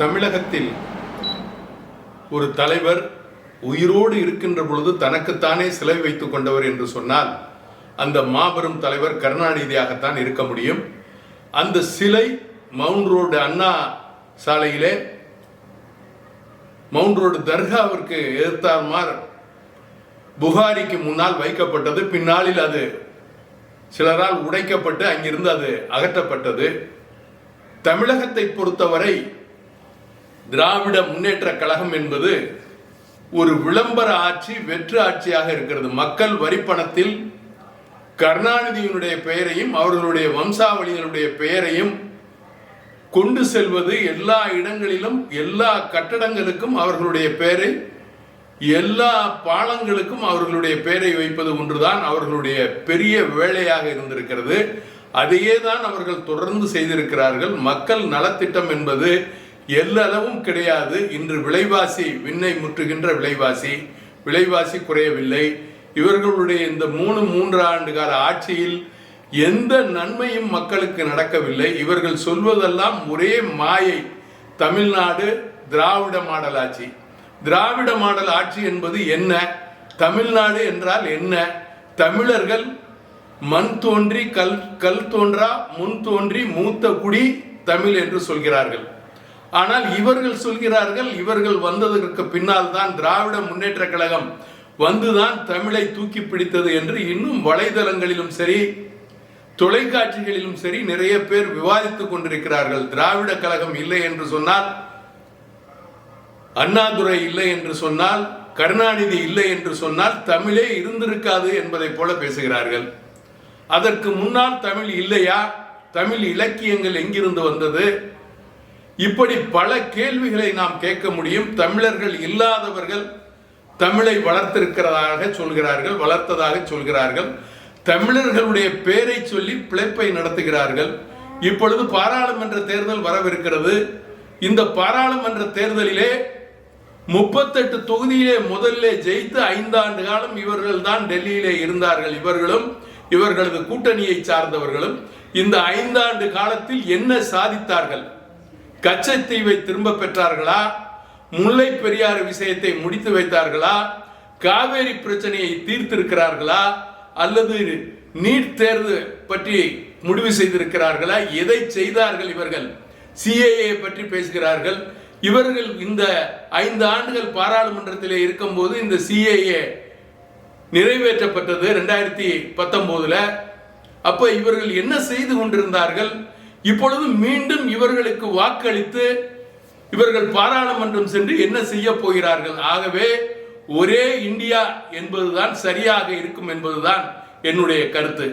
தமிழகத்தில் ஒரு தலைவர் உயிரோடு இருக்கின்ற பொழுது தனக்குத்தானே சிலை வைத்துக் கொண்டவர் என்று சொன்னால் அந்த மாபெரும் தலைவர் கருணாநிதியாகத்தான் இருக்க முடியும். அந்த சிலை மவுண்ட் ரோடு அண்ணா சாலையிலே மவுண்ட் ரோடு தர்காவிற்கு எதிர்த்தார்மார் புகாரிக்கு முன்னால் வைக்கப்பட்டது. பின்னாளில் அது சிலரால் உடைக்கப்பட்டு அங்கிருந்து அது அகற்றப்பட்டது. தமிழகத்தை பொறுத்தவரை திராவிட முன்னேற்ற கழகம் என்பது ஒரு விளம்பர ஆட்சி வெற்று ஆட்சியாக இருக்கிறது. மக்கள் வரிப்பணத்தில் கருணாநிதியினுடைய பெயரையும் அவர்களுடைய வம்சாவளியினுடைய பெயரையும் கொண்டு செல்வது எல்லா இடங்களிலும் எல்லா கட்டடங்களுக்கும் அவர்களுடைய பெயரை எல்லா பாலங்களுக்கும் அவர்களுடைய பெயரை வைப்பது ஒன்றுதான் அவர்களுடைய பெரிய வேலையாக இருந்திருக்கிறது. அதையே தான் அவர்கள் தொடர்ந்து செய்திருக்கிறார்கள். மக்கள் நலத்திட்டம் என்பது எல்லளவும் கிடையாது. இன்று விலைவாசி விண்ணை முற்றுகின்ற விலைவாசி. விலைவாசி குறையவில்லை. இவர்களுடைய இந்த மூணு மூன்று ஆண்டு கால ஆட்சியில் எந்த நன்மையும் மக்களுக்கு நடக்கவில்லை. இவர்கள் சொல்வதெல்லாம் ஒரே மாயை. தமிழ்நாடு திராவிட மாடல் ஆட்சி. திராவிட மாடல் ஆட்சி என்பது என்ன? தமிழ்நாடு என்றால் என்ன? தமிழர்கள் மண் தோன்றி கல் கல் தோன்றா முன் தோன்றி மூத்த குடி தமிழ் என்று சொல்கிறார்கள். ஆனால் இவர்கள் சொல்கிறார்கள் இவர்கள் வந்ததற்கு பின்னால் தான் திராவிட முன்னேற்ற கழகம் வந்துதான் தமிழை தூக்கி பிடித்தது என்று இன்னும் வலைதளங்களிலும் சரி தொலைக்காட்சிகளிலும் சரி நிறைய பேர் விவாதித்துக் கொண்டிருக்கிறார்கள். திராவிட கழகம் இல்லை என்று சொன்னால் அண்ணாதுரை இல்லை என்று சொன்னால் கருணாநிதி இல்லை என்று சொன்னால் தமிழே இருந்திருக்காது என்பதைப் போல பேசுகிறார்கள். அதற்கு முன்னால் தமிழ் இல்லையா? தமிழ் இலக்கியங்கள் எங்கிருந்து வந்தது? இப்படி பல கேள்விகளை நாம் கேட்க முடியும். தமிழர்கள் இல்லாதவர்கள் தமிழை வளர்த்திருக்கிறதாக சொல்கிறார்கள் வளர்த்ததாக சொல்கிறார்கள். தமிழர்களுடைய பேரை சொல்லி பிழைப்பை நடத்துகிறார்கள். இப்பொழுது பாராளுமன்ற தேர்தல் வரவிருக்கிறது. இந்த பாராளுமன்ற தேர்தலிலே முப்பத்தெட்டு தொகுதியிலே முதல்ல ஜெயித்து ஐந்தாண்டு காலம் இவர்கள் தான் டெல்லியிலே இருந்தார்கள். இவர்களும் இவர்களது கூட்டணியை சார்ந்தவர்களும் இந்த ஐந்தாண்டு காலத்தில் என்ன சாதித்தார்கள்? கச்சத்தீவை திரும்ப பெற்றார்களா? முல்லை பெரியாறு விஷயத்தை முடித்து வைத்தார்களா? காவேரி பிரச்சனையை தீர்த்திருக்கிறார்களா? அல்லது நீட் தேர்வு பற்றி முடிவு செய்திருக்கிறார்களா? எதை செய்தார்கள் இவர்கள்? சிஏஏ பற்றி பேசுகிறார்கள். இவர்கள் இந்த ஐந்து ஆண்டுகள் பாராளுமன்றத்தில் இருக்கும்போது இந்த சிஏஏ நிறைவேற்றப்பட்டது ரெண்டாயிரத்தி பத்தொம்போதில். அப்போ இவர்கள் என்ன செய்து கொண்டிருந்தார்கள்? இப்பொழுது மீண்டும் இவர்களுக்கு வாக்களித்து இவர்கள் பாராளுமன்றம் சென்று என்ன செய்ய போகிறார்கள்? ஆகவே ஒரே இந்தியா என்பதுதான் சரியாக இருக்கும் என்பதுதான் என்னுடைய கருத்து.